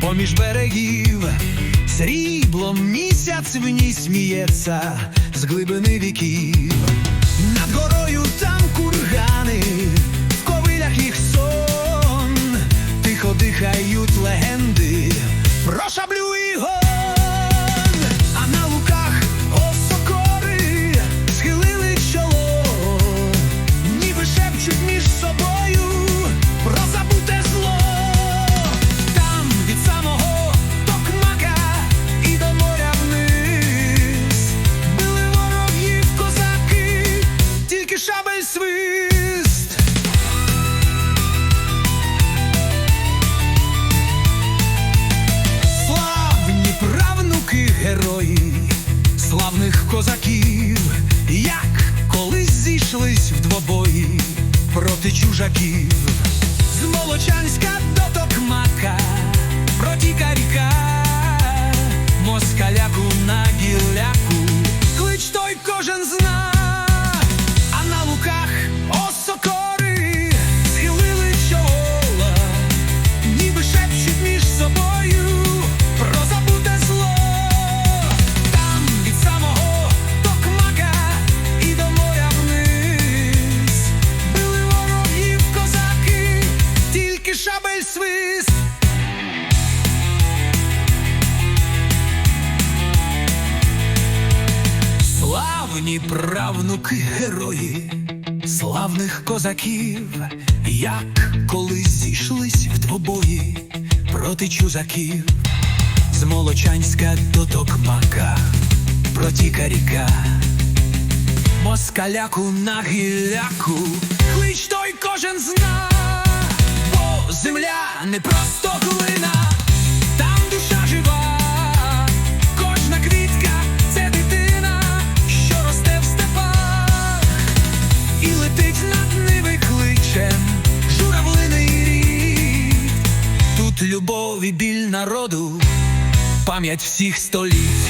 поміж берегів, сріблом місяць в ній сміється з глибини віків. Над горою там кургани, в ковилях їх сон, тихо дихають козаків, як колись зійшлись в двобої проти чужаків, шабель. Славні правнуки герої, славних козаків, як колись зійшлись в двобої проти чузаків, з Молочанська до Токмака, протіка ріка, москаляку на гілляку, клич той кожен зна, бо земля не просто глина, там душа жива, кожна квітка це дитина, що росте в степах, і летить над ними кличем журавлиний. Тут любов і біль народу, пам'ять всіх століть.